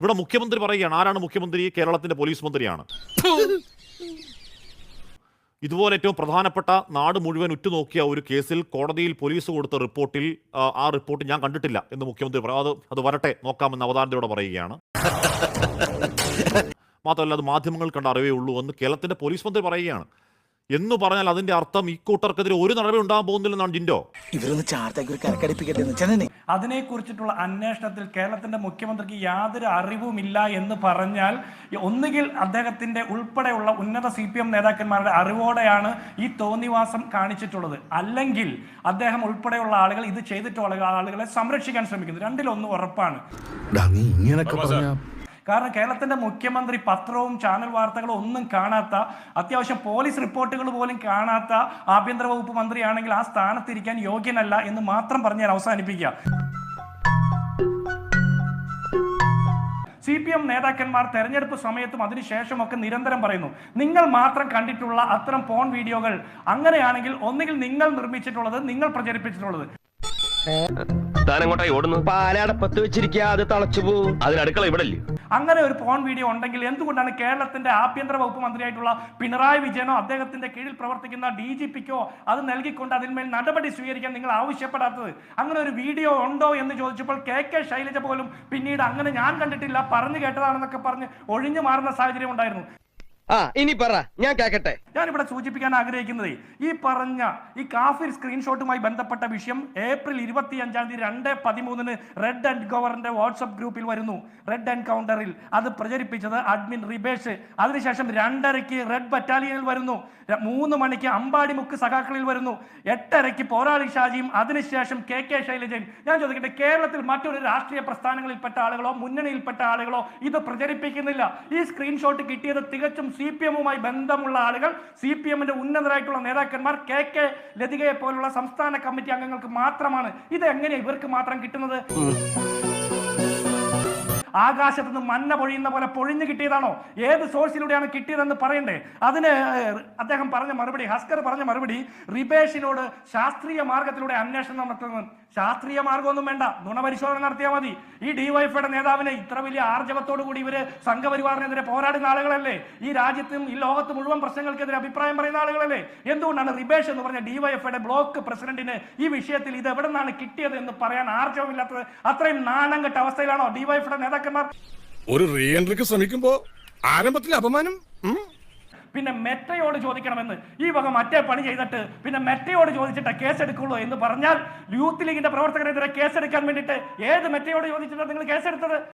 ഇവിടെ മുഖ്യമന്ത്രി പറയുകയാണ് ആരാണ് മുഖ്യമന്ത്രി? കേരളത്തിന്റെ പോലീസ് മന്ത്രിയാണ്. ഇതുപോലെ ഏറ്റവും പ്രധാനപ്പെട്ട നാട് മുഴുവൻ ഉറ്റുനോക്കിയ ഒരു കേസിൽ കോടതിയിൽ പോലീസ് കൊടുത്ത റിപ്പോർട്ടിൽ ആ, റിപ്പോർട്ട് ഞാൻ കണ്ടിട്ടില്ല എന്ന് മുഖ്യമന്ത്രി പറയും അത് അത് വരട്ടെ നോക്കാമെന്ന് അവതാരതയോടെ പറയുകയാണ്. മാത്രമല്ല അത് മാധ്യമങ്ങൾ കണ്ട അറിവേ ഉള്ളൂ എന്ന് കേരളത്തിന്റെ പോലീസ് മന്ത്രി പറയുകയാണ്. എന്ന് പറഞ്ഞാൽ അതിന്റെ അർത്ഥം ഈ കൂട്ടർക്കെതിരെ ഒരു നടപടി ഉണ്ടാകാൻ പോകുന്നില്ലെന്നാണ് ജിൻഡോ. ഇവരൊന്ന് ചാർത്തേക്ക് ഒരു കരക്കടിപ്പിക്കട്ടെ എന്ന്. ചെന്നെ. അതിനെക്കുറിച്ചിട്ടുള്ള അന്വേഷണത്തിൽ കേരളത്തിന്റെ മുഖ്യമന്ത്രിക്ക് യാതൊരു അറിവുമില്ല എന്ന് പറഞ്ഞാൽ ഒന്നുകിൽ അദ്ദേഹത്തിന്റെ ഉൾപ്പെടെയുള്ള ഉന്നത സി പി എം നേതാക്കന്മാരുടെ അറിവോടെയാണ് ഈ തോന്നിവാസം കാണിച്ചിട്ടുള്ളത്. അല്ലെങ്കിൽ അദ്ദേഹം ഉൾപ്പെടെയുള്ള ആളുകൾ ഇത് ചെയ്തിട്ടുള്ള ആളുകളെ സംരക്ഷിക്കാൻ ശ്രമിക്കുന്നു. രണ്ടിലൊന്ന് ഉറപ്പാണ്. നീ ഇങ്ങനൊക്കെ പറഞ്ഞ കാരണം കേരളത്തിന്റെ മുഖ്യമന്ത്രി പത്രവും ചാനൽ വാർത്തകളും ഒന്നും കാണാത്ത അത്യാവശ്യം പോലീസ് റിപ്പോർട്ടുകൾ പോലും കാണാത്ത ആഭ്യന്തര വകുപ്പ് മന്ത്രിയാണെങ്കിൽ ആ സ്ഥാനത്തിരിക്കാൻ യോഗ്യനല്ല എന്ന് മാത്രം പറഞ്ഞ് ഞാൻ അവസാനിപ്പിക്കുക. സി പി എം നേതാക്കന്മാർ തെരഞ്ഞെടുപ്പ് സമയത്തും അതിനുശേഷമൊക്കെ നിരന്തരം പറയുന്നു നിങ്ങൾ മാത്രം കണ്ടിട്ടുള്ള അത്തരം ഫോൺ വീഡിയോകൾ അങ്ങനെയാണെങ്കിൽ ഒന്നുകിൽ നിങ്ങൾ നിർമ്മിച്ചിട്ടുള്ളത് നിങ്ങൾ പ്രചരിപ്പിച്ചിട്ടുള്ളത്. താൻ എങ്ങോട്ടായി ഓടുന്നു പാലാടപ്പത്ത് വെച്ചിരിക്കുക അത് തളച്ചു പോകും അതിന് അടുക്കള ഇവിടെ അങ്ങനെ ഒരു ഫോൺ വീഡിയോ ഉണ്ടെങ്കിൽ എന്തുകൊണ്ടാണ് കേരളത്തിന്റെ ആഭ്യന്തര വകുപ്പ് മന്ത്രിയായിട്ടുള്ള പിണറായി വിജയനോ അദ്ദേഹത്തിന്റെ കീഴിൽ പ്രവർത്തിക്കുന്ന ഡി ജി പിക്കോ അത് നൽകിക്കൊണ്ട് അതിന്മേൽ നടപടി സ്വീകരിക്കാൻ നിങ്ങൾ ആവശ്യപ്പെടാത്തത്? അങ്ങനെ ഒരു വീഡിയോ ഉണ്ടോ എന്ന് ചോദിച്ചപ്പോൾ കെ കെ ശൈലജ പോലും പിന്നീട് അങ്ങനെ ഞാൻ കണ്ടിട്ടില്ല പറഞ്ഞു കേട്ടതാണെന്നൊക്കെ പറഞ്ഞ് ഒഴിഞ്ഞു മാറുന്ന സാഹചര്യം ഉണ്ടായിരുന്നു. ആ ഇനി പറ ഞാൻ കേക്കട്ടെ. ഞാൻ ഇവിടെ സൂചിപ്പിക്കാൻ ആഗ്രഹിക്കുന്നത് ഈ പറഞ്ഞ ഈ കാഫിർ സ്ക്രീൻഷോട്ടുമായി ബന്ധപ്പെട്ട വിഷയം ഏപ്രിൽ ഇരുപത്തി അഞ്ചാം തീയതി രണ്ട് പതിമൂന്നിന് റെഡ് ആൻഡ് ഗവർണറിന്റെ വാട്സപ്പ് ഗ്രൂപ്പിൽ വരുന്നു. റെഡ് എൻകൗണ്ടറിൽ അത് പ്രചരിപ്പിച്ചത് അഡ്മിൻ റിബേഷ്. അതിനുശേഷം രണ്ടരയ്ക്ക് റെഡ് ബറ്റാലിയനിൽ വരുന്നു. മൂന്ന് മണിക്ക് അമ്പാടി മുക്ക് സഖാക്കളിൽ വരുന്നു. എട്ടരയ്ക്ക് പോരാളി ഷാജിയും അതിനുശേഷം കെ കെ ശൈലജൻ ഞാൻ ചോദിക്കട്ടെ കേരളത്തിൽ മറ്റൊരു രാഷ്ട്രീയ പ്രസ്ഥാനങ്ങളിൽപ്പെട്ട ആളുകളോ മുന്നണിയിൽപ്പെട്ട ആളുകളോ ഇത് പ്രചരിപ്പിക്കുന്നില്ല. ഈ സ്ക്രീൻഷോട്ട് കിട്ടിയത് തികച്ചും സി പി എമ്മുമായി ബന്ധമുള്ള ആളുകൾ സി പി എമ്മിന്റെ ഉന്നതരായിട്ടുള്ള നേതാക്കന്മാർ കെ കെ ലതികയെ പോലുള്ള സംസ്ഥാന കമ്മിറ്റി അംഗങ്ങൾക്ക് മാത്രമാണ്. ഇത് എങ്ങനെ ഇവർക്ക് മാത്രം കിട്ടുന്നത്? ആകാശത്ത് നിന്ന് മഞ്ഞ പൊഴിയുന്ന പോലെ പൊഴിഞ്ഞു കിട്ടിയതാണോ? ഏത് സോഴ്സിലൂടെയാണ് കിട്ടിയതെന്ന് പറയണ്ടേ? അതിന് അദ്ദേഹം പറഞ്ഞ മറുപടി ഹസ്കർ പറഞ്ഞ മറുപടി റിബേഷിനോട് ശാസ്ത്രീയ മാർഗത്തിലൂടെ അന്വേഷണം നടത്തുന്നത്. ശാസ്ത്രീയ മാർഗമൊന്നും വേണ്ട. നുണപരിശോധന നടത്തിയാൽ മതി. ഈ ഡിവൈഫയുടെ നേതാവിനെ ഇത്ര വലിയ ആർജവത്തോടു കൂടി ഇവർ സംഘപരിവാറിനെതിരെ പോരാടുന്ന ആളുകളല്ലേ? ഈ രാജ്യത്തും ഈ ലോകത്ത് മുഴുവൻ പ്രശ്നങ്ങൾക്കെതിരെ അഭിപ്രായം പറയുന്ന ആളുകളല്ലേ? എന്തുകൊണ്ടാണ് റിബേഷ് എന്ന് പറഞ്ഞ ഡിവൈഎഫ്ഐയുടെ ബ്ലോക്ക് പ്രസിഡന്റിന് ഈ വിഷയത്തിൽ ഇത് എവിടെ നിന്നാണ് കിട്ടിയത് എന്ന് പറയാൻ ആർജവമില്ലാത്തത്? അത്രയും നാണം കെട്ട അവസ്ഥയിലാണോ ഡിവൈഎഫ്ഐയുടെ നേതാക്കന്മാർ. ഒരു റീഎൻട്രിക്ക് ശ്രമിക്കുമ്പോ ആരംഭത്തിൽ അപമാനം? പിന്നെ മെറ്റയോട് ചോദിക്കണമെന്ന്. ഈ വക മറ്റേ പണി ചെയ്തിട്ട് പിന്നെ മെറ്റയോട് ചോദിച്ചിട്ട് കേസെടുക്കുള്ളൂ എന്ന് പറഞ്ഞാൽ യൂത്ത് ലീഗിന്റെ പ്രവർത്തകരെതിരെ കേസെടുക്കാൻ വേണ്ടിയിട്ട് ഏത് മെറ്റയോട് ചോദിച്ചിട്ടാണ് നിങ്ങൾ കേസെടുത്തത്?